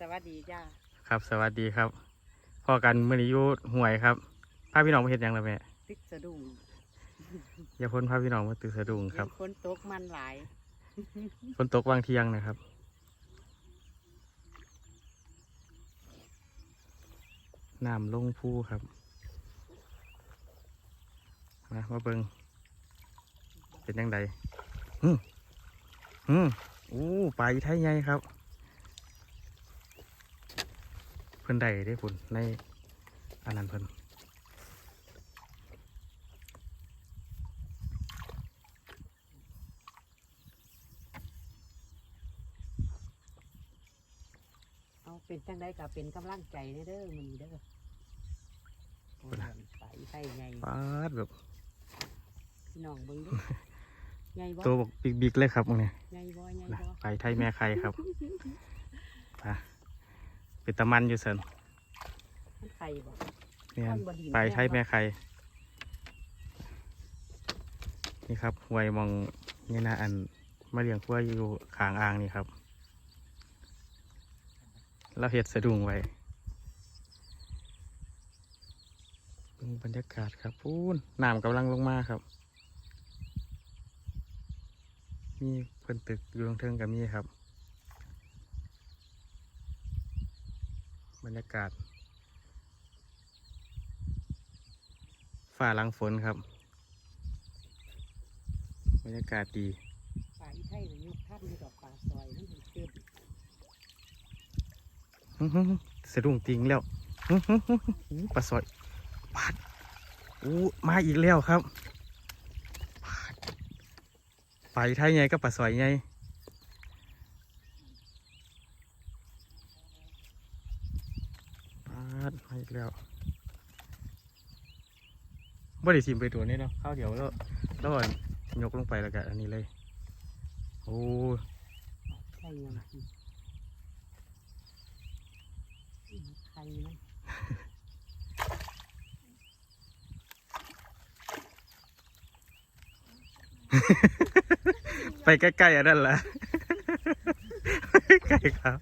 สวัสดีจ้าครับ สวัสดีครับพอกันมื่อนี้อยู่ห่วยครับพาพี่น้องมาเห็นยังล่ะแม่ตึกสะดุ้งอย่าพ้นพาพี่น้องมาตื่นสะดุ้งครับเห็นฝนตกมันหลายฝนตกวางเที่ยงนะครับน้ำลงผู้ครับมามาเบิงเป็นยังไงอืมอืมอู้ปลาอีไทยใหญ่ครับ เพิ่นได้ได้พุ่นในอันนั้นเพิ่นเอาเป็นจังได้กับเป็นกำลังใจเด้อเด้อมันเด้อโอ้ยไปไทยไงปาดแบบพี่น้องเบิ่งดูไงบ่ตัวบอกบิ๊กๆเลยครับมึงเนี่ยไงบ่ไงนะบ่ ไปไทยแม่ใครครับ ไป เป็นตะมันอยู่เสินมันไข่บ่เนี่ยท่านบ่ดีไปไทยแม่ใครนี่ครับหวยมองนี่นะอันมาเลี้ยงขั้วอยู่ขางอ่างนี่ครับ เราเห็ดสะดุ้งไว้เบิ่งบรรยากาศครับพูนน้ำกำลังลงมาครับ มีเพิ่นตึกอยู่ตรงเทิงกับมีครับ รรยากาศฝ่าหลังฝนครับ บรรยากาศดีปลาอีไทยนี่ยกท่านอยู่ดอกปลาซอยนั่นมันเต็มอื้อหือสะดุ้งติงแล้วอื้อหือหือหือปลาสอยปาดอู้มาอีกแล้วครับปาดไปไทยไงก็ปลาสอยไงปาดมา อีกแล้วบ่ได้ชิมไปตัวนี้เนาะข้าวเดียวแล้วแล้วก็ยกลงไปแล้วก็อันนี้เลย โอ้ไข่ยังไข่นะไปใกล้ๆอันนั้นแหละใกล้ครับ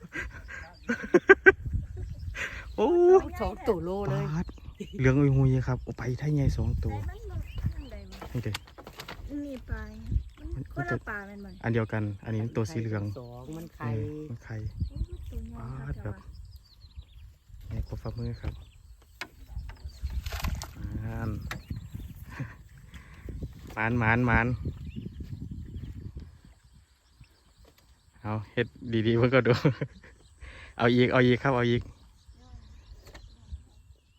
โอ้สองตัวโลเลยปาดเหลืองอุยหุยครับโอ้ไปไทยไงสองตัวมันมันมันใดมันนี่เด้มีปลามันคนละปลาแมันบ่อันเดียวกัน อันนี้ตัวสีเหลืองสองมันเอไข่อมันไข่โอ้ยตัวใหญ่ปาครัดบแบบในกบฟ้ามือครับอ่านหมานหมานหมานเอาเฮ็ดดีๆเพื่อก็ดู เอาอีก เอาอีกครับ เอาอีก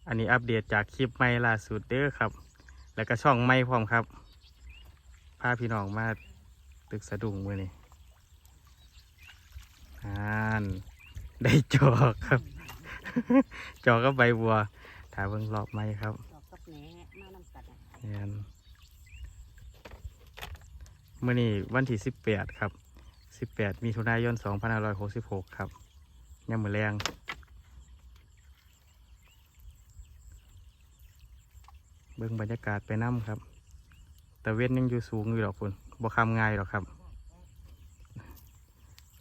อันนี้อัปเดตจากคลิปใหม่ล่าสุดเด้อครับ แล้วก็ช่องใหม่พร้อมครับพาพี่น้องมาตึกสะดุ้งมือนี่อ่านได้จอกครับ จอกก็ใบบัวถาเบิ่งรอบใหม่ครับดอกกับแหน่มาน้ำกัดอะเนี่ยมื่อนี้วันที่สิบแปดครับสิบแปดมีถุนายนสองพันห้าร้อยหกสิบหกครับย่ำมือแรง เบิ่งบรรยากาศไปน้ำครับ แต่เว้นยังอยู่สูงอยู่ดอกคุณบ่คำง่ายหรอกครับ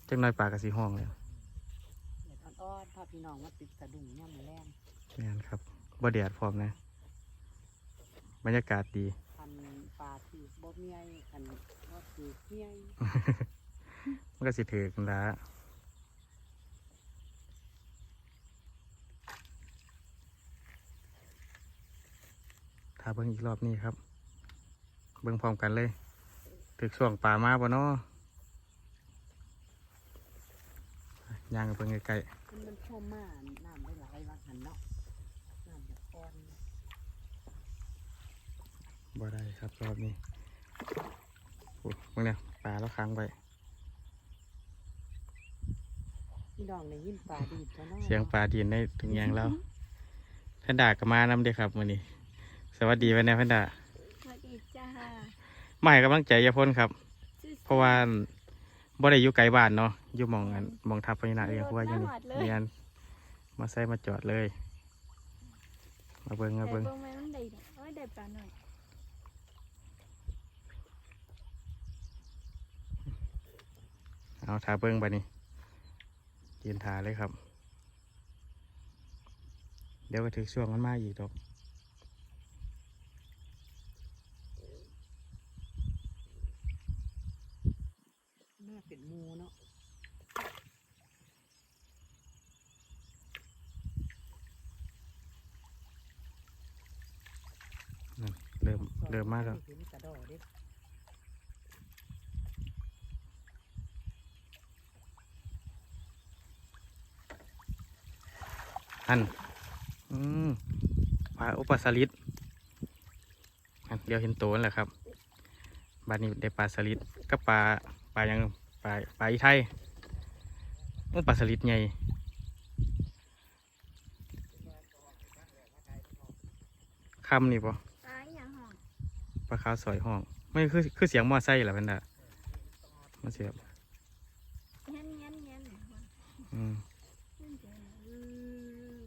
จักหน้อยปลากระสีห้องเลยเด็ดอ่อนๆพาพี่น้องมาติดสะดุ้งย่ำมือแรงนี่นครับบ่แดดพร้อมนะ บรรยากาศดีอันปลาที่บ่เมียอันก็คือเมียมันก็สิถือกันละาเบิ่งอีกรอบนี้ครับ เบิ่งพร้อมกันเลยถึกช่วงป่ามาบ่เนาะย่างกันเบิ่งใกล้มันมันชมมากน้ำได้หลายวันหันเนาะน้ำแบบก้อนๆบ่ได้ครับรอบนี้โอ้ยเบิ่งเนี่ยปลาแล้วค้างไปพี่น้องได้ยินปลาดีดตัวเนาะเสียงปลาดินได้ถึงยังแล้วแพนด้าก็มานำเด้อครับมื้อนี้ สวัสดีวันนี้แพนด้าสวัสดีจ้ามาให้กำลังใจยาพ้นครับชื่อเพราะว่าบ่ได้อยู่ไกลบ้านเนาะอยู่หมองอันหมองทับพญานาคเองเพราะว่าอยู่นี่เรียนมาใส่มาจอดเลย มาเบิ่งมาแต่เบิ่งเบิ่งแม่มันได้ดอกเอ้ยได้ปลาหน่อยเอาทาเบิ่งไปนี่ยืนทาเลยครับ เดี๋ยวก็ถึงช่วงมันมาอีกดอก เป็นหมูเนาะเริ่มเริ่มมาแล้วเห็นกระดอเด้อัน อืมปลาอุปสลิดอันเดี๋ยวเห็นโตนแหละครับบ้านนี้ได้ปลาสลิดกับปลาปลาหยังป ลาปลาอีไทยโอ้ปลาสลิดใหญ่คำนี่ปะตายอย่างห้องปลาขาวสอยห้อง ไม่คือคือเสียงมอไซค์เหรอเพันดะมันเสียบเงี้ยนเงี้ยนเงี้ยนอืม ขึ้นเจออือ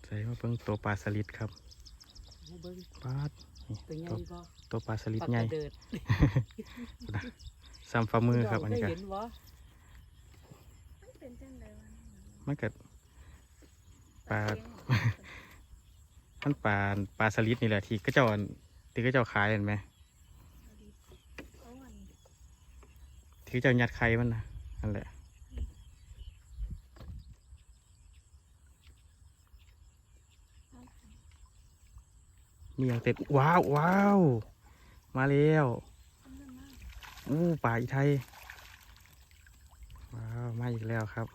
ใส่มาเพิ่งตัวปลาสลิดครับให้เบิ้งปลาดนี่ตัวใหญ่ตัวบ่ตัวปลาสลิดปากใหญ่กระเดิดซ้ำฝ่ามือครับอันนี้เคก็ยเห็นบ่มันเป็นจังไดวะมันเกิดปลาเลี้ยงมันปลาปลาสลิดนี่แหละที่ก็เจ้าอันที่ก็เจ้าขายเห็นไหมเอาอันที่เจ้ายัดไข่มันนะนั่นแหละ มีอย่างเต็มว้าวว้าวมาแล้วอันนั้นมากอู้ป่าอีไทยว้าวมาอีกแล้วครับ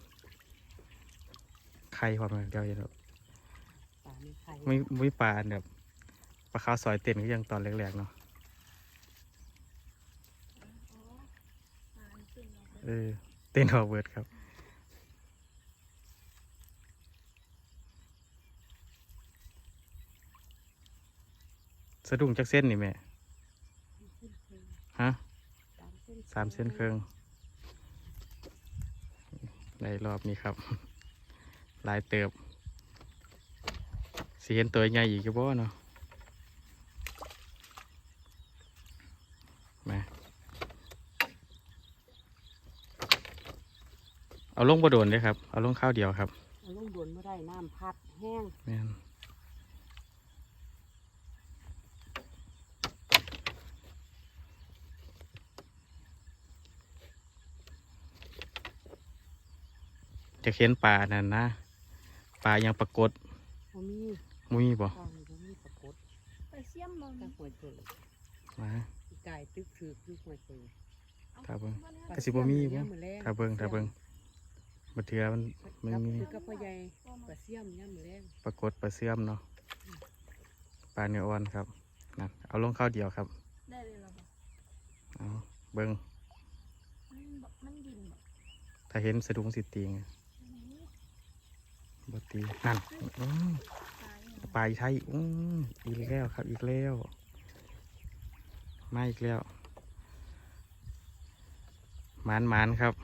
ไข่ความเดียวเองครับปลาไม่ไข่ไม่ไม่ปลาอันแบบปลาขาวซอยเต้นก็ยังตอนแรกๆเนาะอ๋อปลาขึ้นเอาไปเออเต้นออกเบิร์ดครับ สะดุ้งจักเส้นนี่แม่ฮะสามเส้นครึ่งในรอบนี้ครับหลายเติบสีเห็นตัวใหญ่อีกจะบ่เนาะมาเอาลงบ่โดนเลยครับ เอาลงข้าวเดียวครับ เอาลงดวนไม่ได้น้ำพัดแห้งแม่น จะเห็นปลานั่นนะปลายังปรากฏบ่มีมุ้ยบ่ปลาบ่มีปรากฏไปเสี่ยมมองตั้งหัวเจอมาอีกายตึกถือคือหัวเจอถ้าเบิ่งปลก็สิบ่มีบ่ย่ามมื้อแลงถ้าเบิ่งถ้าเบิ่งบัเทือมันมันมีคือกับพ่อใหญ่ปลาเสี่ยมย่ามมื้อแลงปรากฏปลาเสื่อมเนาะปลาเนื้ออ่อนครับนั่นเอาลงข้าวเดียวครับได้เลยเหรอบ่เอาเบิ่งมันบ่มันดินบ่ถ้าเห็นสะดุ้งสิตีไงอันนี้ บ่ตีนั่นอื้อปลาอย่างปลาอีไทยอื้ออีกแล้วครับ อีกแล้วมาอีกแล้วหมานหมานครับ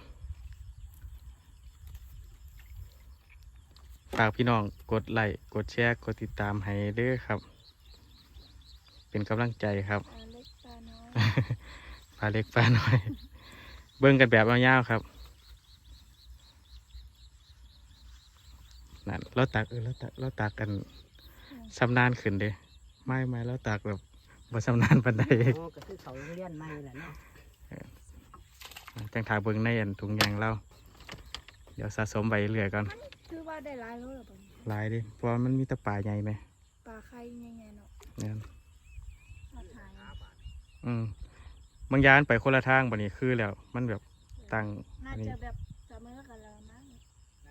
ฝากพี่น้องกดไลค์กดแชร์กดติดตามให้เด้อครับ เป็นกำลังใจครับปลาเล็กปลาน้อยปลาเล็กปลาน้อยเบิ่งกันแบบยาวๆครับ นั่นเราตักเออเราตักเราตักกันสำนานขึ้นเด้ไม่ไม่เราตักแบบบ่สำนานปันใดอ๋อก็คือเขาโรงเรียนใหม่แหละเนาะจังถาเบิ่งในอันถุงยางเราเดี๋ยวสะสมไปเรื่อยก่อนคือว่าได้หลายโลแล้วบ่เนี่ยหลายเดิเพราะว่ามันมีแตะปลาใหญ่ไหมปลาไข่ใหญ่ๆเนาะเนี่ยมาถ่ายอืมบางอยางไปคนละทางบันนี้คือแล้ว มันแบบตั้งน่าอันนี้จะแบบเสมอกันแล้วมั้ง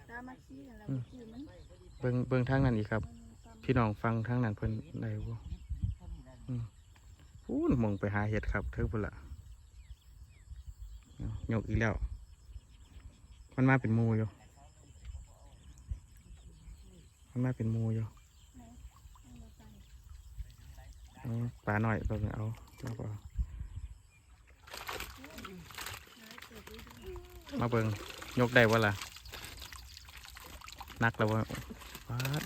ตามมาขี้กันแล้วคือมัน เบิ่งเบิ่งทางนั้นอีกครับ พี่น้องฟังทางนั้นเพิ่นได้บ่พูนมองไปหาเห็ดครับเทิงพุ่นละยกอีกแล้ว มันมาเป็นมูอยู่มันมาเป็นมูอยู่เอามาใส่เอาปลาหน่อยเราเอาเรามาเบิงยกได้วะล่ะนักแล้ววะ ว้าด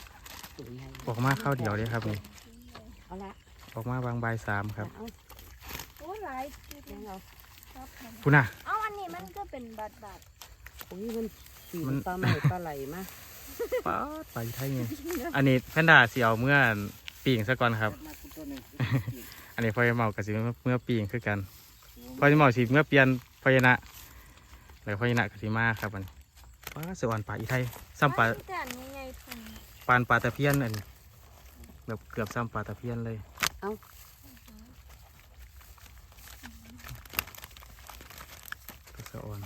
สวยงามออกมาข้าวเดียวเลยครับนี่เอาละออกมาบางบายสามครับเอาโอ้หลายจุดเลี้ยงเอาครับผมพูน่ะ เอาอันนี้มันก็เป็นบาดบาดโอ้ยมันสีมัน ปลาใหม่ปลาไหลมาป้าดไปไทยไงอันนี้แพนด้าเสียวเมื่อปีงซะก่อนครับ อันนี้พอยเมากับสิเมื่อปีงคือกันพอยเมาสิเมื่อเปลี่ยนพยานะแล้วพยานะกับสิมาครับอันนี้ป้าดสวรรค์ป่าอีไทยซ้ำปลามันแต่อันใหญ่ๆพัน ปานปลาตะเพียนอันนี้แบบเกือบซ้ำปลาตะเพียนเลยก็สะออน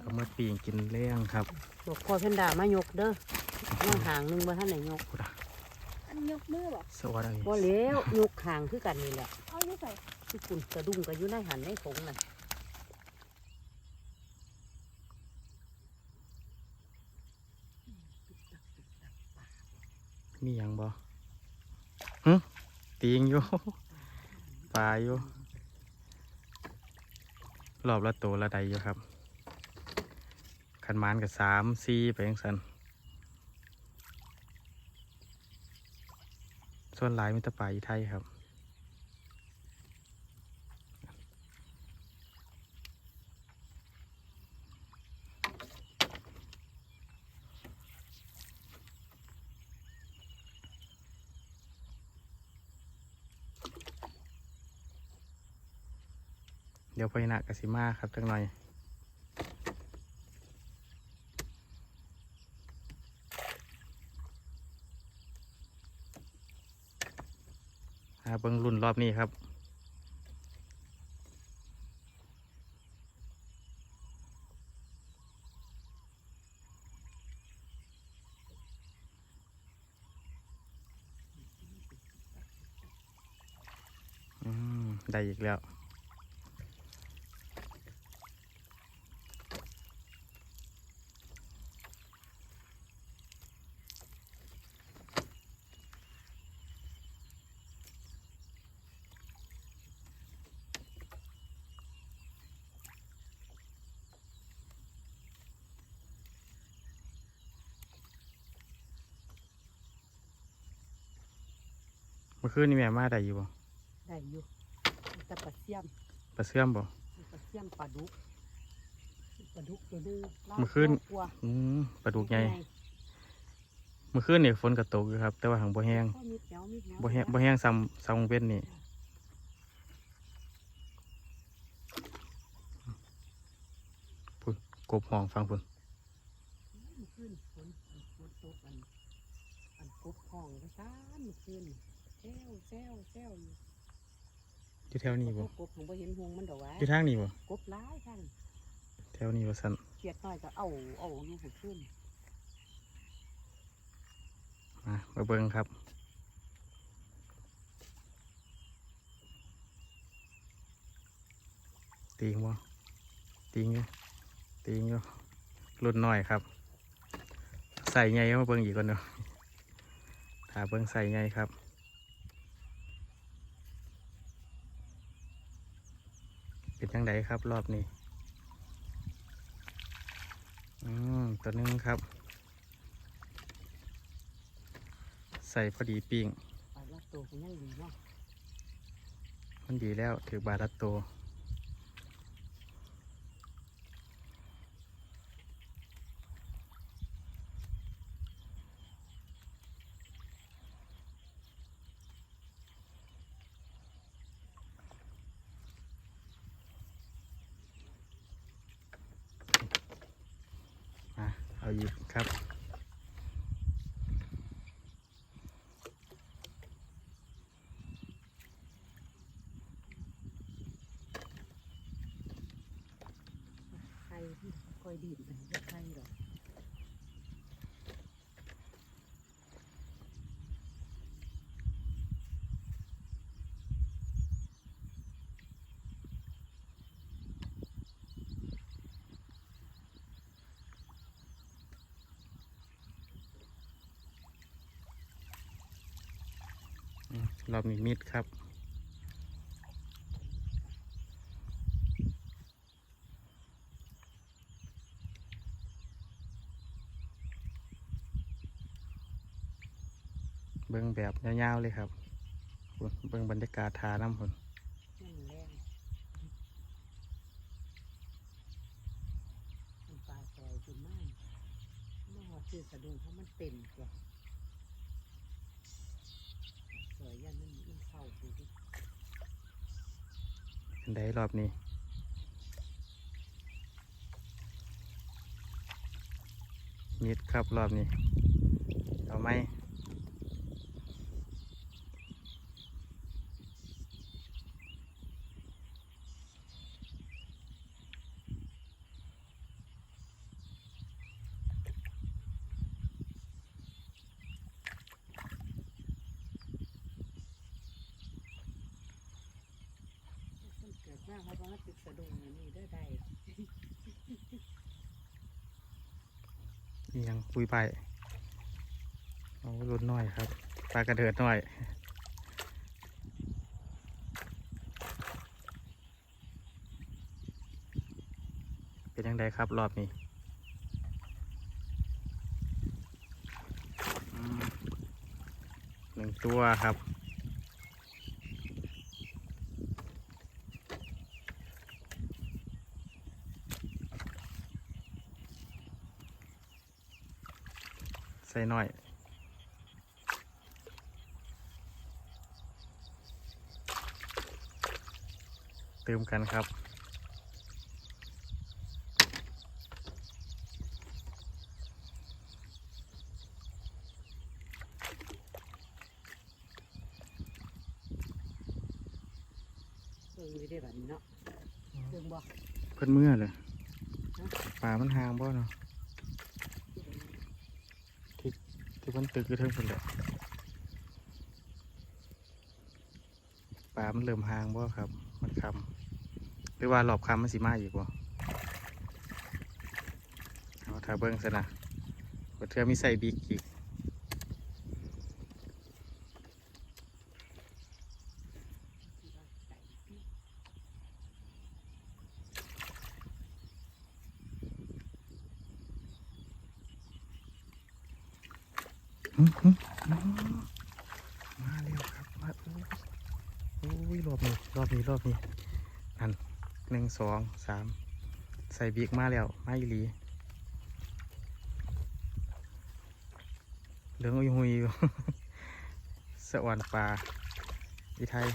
ก็เมื่อปีงกินเลี้ยงครับบอกพ่อเพนดามายกเด้อนั่งห่างหนึงบ่ท่านไหนยกอันยกมือบอกสวัสดีบ่แล้วยกห่างคือกันนี่แหละเอาอยู่ใส่ที่คุณกระดุงก็อยู่ในหันในผงน่ะ มีหยังบ่หึ ตีงอยู่ปลาอยู่รอบละตัวละใดอยู่ครับ ขันมานกับสามสี่ไปยังสันส่วนหลายมิตรปลาอีไทยครับ เดี๋ยวพญานาคกสิมาครับจังหน่อย หาเบิ้งรุ่นรอบนี้ครับอืมได้อีกแล้ว มื่อคืนนี่แม่มาได้อยู่บ่ได้อยู่แต่ปลาเสียมปลาเสื่อมบ่ปลาเสียมปลาดุกปลาดุกตัวนึงลาเมื่อคืนกลัวอืมปลาดุกใหญ่เมื่อคืนนี่ฝนกระตกอยู่ครับ แต่ว่าหังบ่แห้งก็มีแถวมีแถวบ่แห้งบ่แห้งซ้ำซ้ำเว้นนี่พุ่นกบห้องฟังพุ่นเมื่อคืนฝนฝนตกอันอันกบห้องก็ซ่านเมื่อคืนแซ วแซวแซวอยู่อยู่แถวนี้บ่กบผมบ่เห็นหงมันดอกไว้อยู่ทางนี้บ่กบร้ายท่านแถวนี้ว่าซั่นเกียดน้อยก็เอาเอาอยู่หัวขึ้นมามาเบิ่งครับตีงบ่ตีงอยู่ตีงอยู่รุ่นน้อยครับ ใส่ใหญ่มาเบิ่งอีกก่อนเนาะถ้าเบิ่งใส่ใหญ่ครับ เป็นจังไดครับรอบนี้ อืมตัวหนึงครับ ใส่พอดีปิ้งปลาละตัวมันยังดีเนาะมันดีแล้วถือบาทัดโตวมา เอายิบครับ เรามีมิดครับ เบิ้งแบบยาวๆเลยครับ เบิ้งบรรยากาศทาน้ำผลปลาซอยจุ่มมากมอดคือสะดุ้งเพราะมันเต็มกว่า อันไดรอบนี้มิดครับรอบนี้เอาไหม มันเกิดมากเพราะว่ามันติดสะดุ้งอันนี้ได้ใด นี่ยังปุยไปเอารุ่นน้อยครับปลากระเดิดน้อยเป็นยังไงครับรอบนี้หนึ่งตัวครับ ส่หน่อยเติมกันครับเออไม่ได้แบบนี้เนาะเรื่องบอกเพิ่นเมื่อเลยปลามันห่างบ่เนาะที่ ที่มันตึกอยู่เทิงคนแหละปลามันเริ่มห่างบ่ครับ มันคำหรือว่าหลอบคำมันสีมาอีกบ่เอาถ้าเบิ้งซะนะเปิดเทื่อมีใส่บิ๊กอีก อื้อหือมาเร็วครับ มาโอ้ยโอ้ยรอบนี้ รอบนี้ รอบนี้อันหนึ่ งสองสามใส่บีกมาแล้วมาอีหลีเหลืองอุยหุยอยู่สวรรค์ปลาอีไทย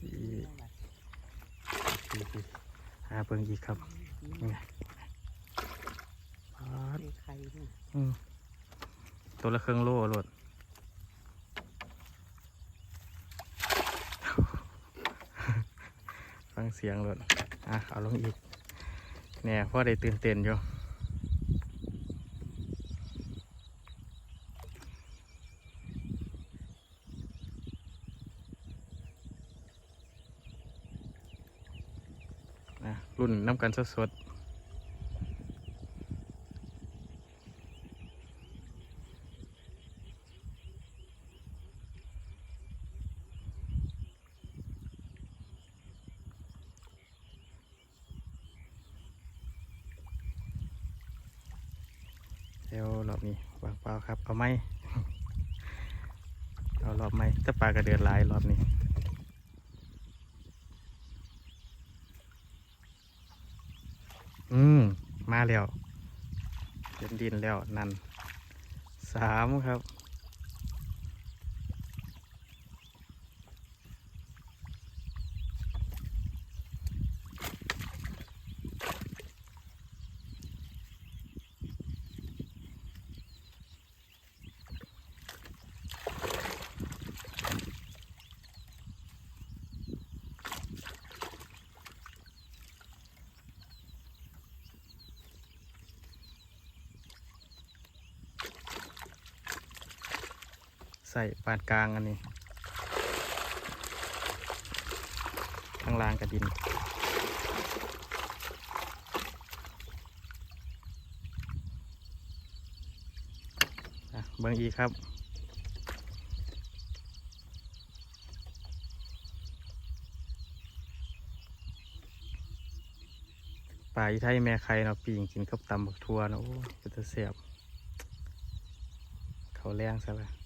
อีดีดีหาเบิ่งอีกครับนี่ไงปาด มีใครด้วย อืม ตัวละเครื่องโล่โหลดฟังเสียงโหลดอะเอาลงอีก เนี่ยพ่อได้ตื่นเต้นอยู่นะรุ่นน้ำกันสดๆ ดี๋ยวรอบนี้วางเปล่าครับ เอาไหมเอารอบไหมจะปลากระเดือนหลายรอบนี้อืม มาแล้วเดินดินแล้วนั่นสามครับ ส่ปานกลางอันนี้ข้างล่างกับดินเบิ่งอีครับปลาอีไทยแม่ไข่เนาะปีงกินกับตำบักทั่วเนาะโอ้เป็นตะเสียบเขาแรงซะละ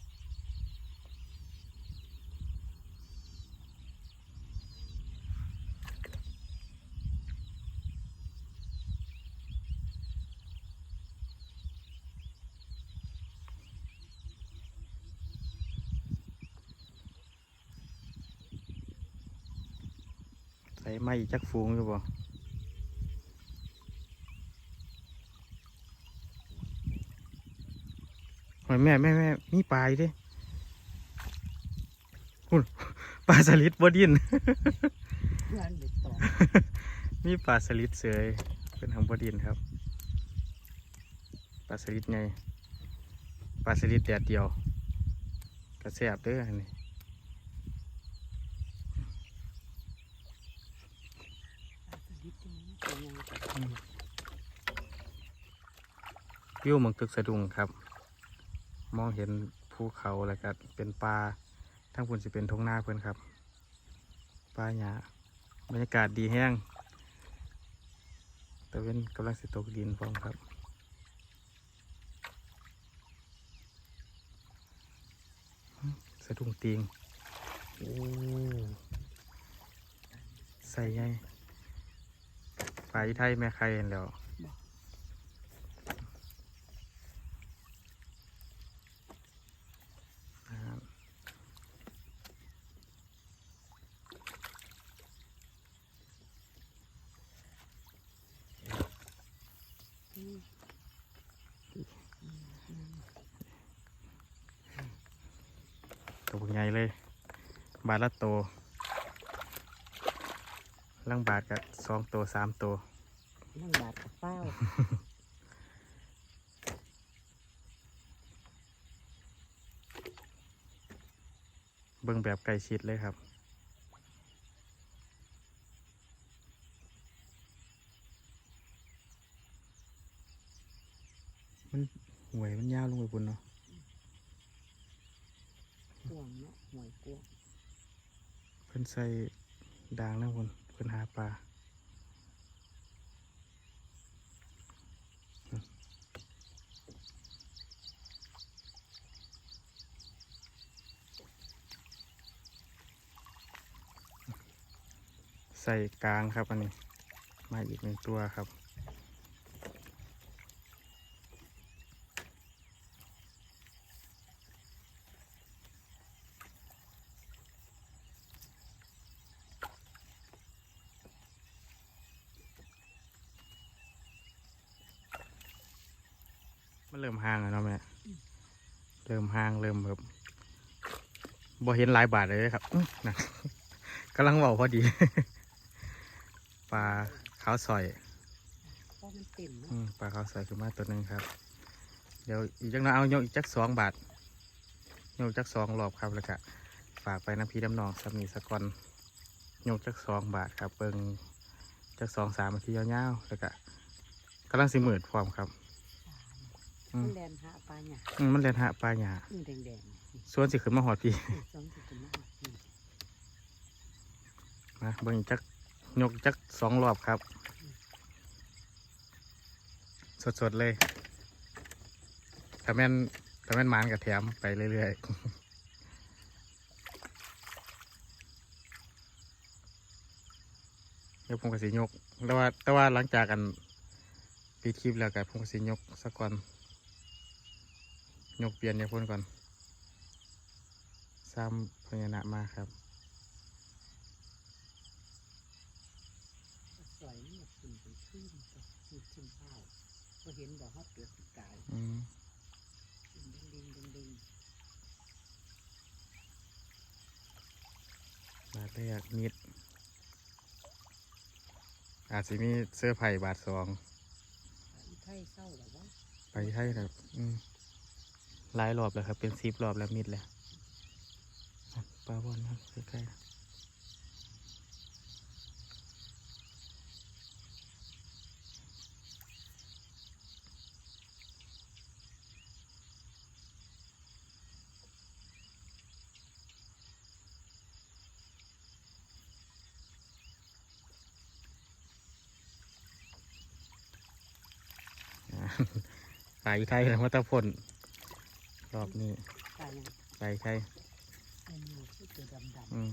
ใส่ไม้จักฟูงอยู่บ่โอ้ยแม่แม่แม่มีปลาอยู่ดิหุ่นปลาสลิดบดินเพื่อนเด็กต่อมีปลาสลิดเสยเป็นทางบดินครับ ปลาสลิดไง ปลาสลิดแดดเดียวกระแสบเด้อนนี้นิดนึงเป็นยังไงกับ วิวเมืองตึกสะดุงครับ มองเห็นภูเขาแล้วก็เป็นปลาทั้งคุณสิเป็นทงหน้าเพื่อนครับปลาหยาบรรยากาศดีแห้งต่เว้นกำลังสิตกดินพร้อมครับสะดุ้งตีงใส่ไงปลาอีไทยแม่ใครเห็นแล้ว นะครับ ตัวใหญ่เลย บาทละโตวลังบาทกับสองตัวสามตัวนั่งบาดกับเป้าเบิ่งแบบใกล้ชิดเลยครับมันหวยมันยาวลงไปบนเนาะกวงเนาะหวยกวงเพิ่นใส่ด่างนะบนเพิ่นหาปลาใส่กลางครับอันนี้ มาอีกหนึ่งตัวครับ มันเริ่มห่างแล้วเนาะแม่ เริ่มห่างเริ่มแบบบ่เห็นหลายบาทเลยครับอื้อนะกำลังเบาพอดี ปลาขาวสอยเพราะมันเต็มอืเนาะมปลาขาวสอยขึ้นมาตัวหนึ่งครับ เดี๋ยวอีกจักหน่อยเอาโยกอีกจักสองบาทโยกจักสองรอบครับแล้วก็ฝากไปน้ำพีน้ำนองสำนีสะกอนโยกจักสองบาทครับเบิงจักสองสามนาทียาวๆแล้วก็กำลังสิหมื่นพร้อมครับ อืมัมนแลนหาปลาเนี่ยอืมมันเรียนหาปลาหยานี่แดงส่วนสิขึ้นมาหอดพี่ๆสองสิบมากนี่นะเบิ่งจักยกจักสองรอบครับ สดๆเลยถ้าแม่นถ้าแม่นหมานกับแถมไปเรื่อยๆ เดี๋ยวผมก็สิยก แต่ว่าแต่ว่าหลังจากกันปิดคลิปแล้วก็ผมก็สิยกสักก่อน ยกเปลี่ยนเนี่ยพ่นก่อนซ้ำพญานาคมาครับสวยนี่ขึ้นเป็นขึ้นก็คือชุ่มเป้าก็เห็นดอกฮอตเกิดปีกายอืมดึงดึงดึงดึงบาทแรกนิด อาจจะมีเสื้อไผ่บาทสองอีไทยเศร้าแบบว่าไปไทยครับ อืม หลายรอบแล้วครับ เป็นสิบรอบแล้วมิดแล้วปลาบอลครับใกล้ตายอยู่ไทยแล้วมาตะพน รอบนี้ตายยังปลาอีไทยไอ้หนูที่ตัวดำดำอืม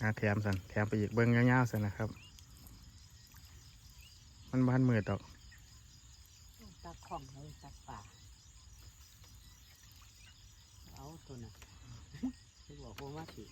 หาแถมสันแถมไปอีกเบิ้งยาวๆสันนะครับ มันบ้านมืดดอกตักของเลยตักป่าเอาตัวน่ะ ที่บอกว่ามาสิ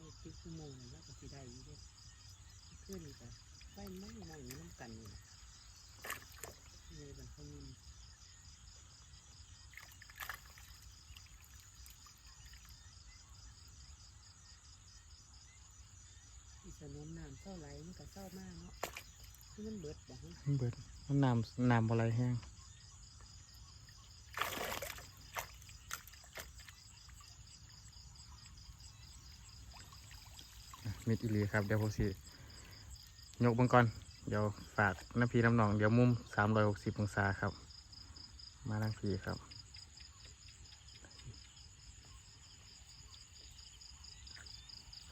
เราติดชั่วโมงหนึ่งแล้วก็สิได้อยู่เด้ขึ้น กันไปไม่ไม่น้ำกันนี่นะเลยบันเขามีอีสนมน้ำเศร้าไหลมันก็เศร้ามากเนาะคือมันเบิดบ่ฮะมันเบิดมันน้ำน้ำอะไรแห้งมิดอีหลีครับเดี๋ยวผมสิ ยกบังก่อน เดี๋ยวฝากน้ำพีน้ำหนอง เดี๋ยวมุมสามร้อยหกสิบองศาครับ มาทางพีครับ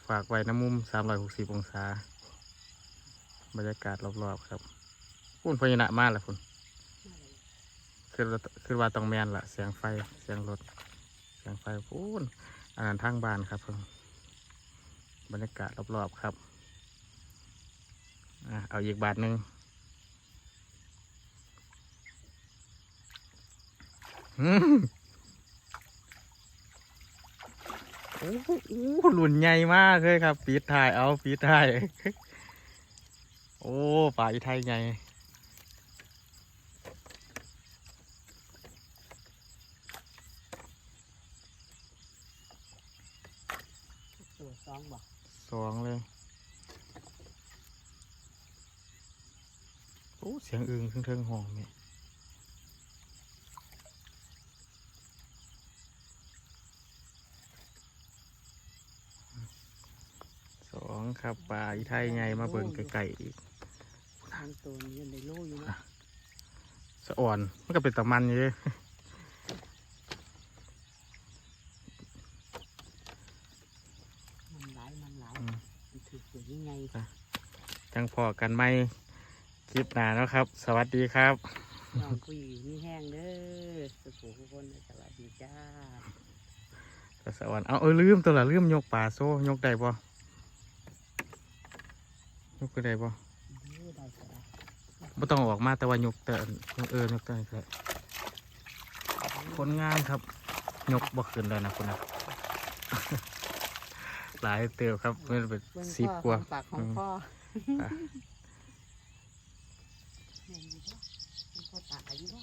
ฝากไว้น้ำมุมสามร้อยหกสิบองศา บรรยากาศรอบๆครับพุ่นพญานาคมากแหละคุณมาเลยคือคือว่าต้องแมนละเสียงไฟ เสียงรถ เสียงไฟพูนอันนั้นทางบ้านครับเพิ่งบรรยากาศรอบๆครับ เอาอีกบาทหนึ่งอืมโอ้โหหลุนใหญ่มากเลยครับ ปีดถ่ายเอาปีดถ่าย โอ้ป่าอีไทยไงตัวสองบ่สองเลย โอ้ เสียงอึงเทิงๆห้องเนี่ยสองครับปลาอีไทยไงมาเบิ่งไก่อีกทางตัวนี้ยังในโลอยู่เนาะสะอ่อนมันก็เป็นตะมันอยู่เลยมันหลายมันหลายอืมมันถือตัวยังไงจังพอกันไหม คลิปหน้าแล้วครับ สวัสดีครับน้องผู้หญิงมีแห้งเด้อสุขทุกคนสวัสดีจ้าสะอ่อนเอาเออลืมตัวละลืมยกปลาโซ่ยกได้ปะยกก็ได้ปะเด้อได้สบายไม่ต้องออกมาแต่ว่ายกแต่ยกเออยกแต่แค่ผลงานครับ ยกบ่ขึ้นเลยนะคุณนะหลายเตียวครับมันเป็นเบิ่งสิบพ่อกว่าของปากของอืมพ่ออะ เห็นอยู่บ่เป็นพ่อตาอยู่บ่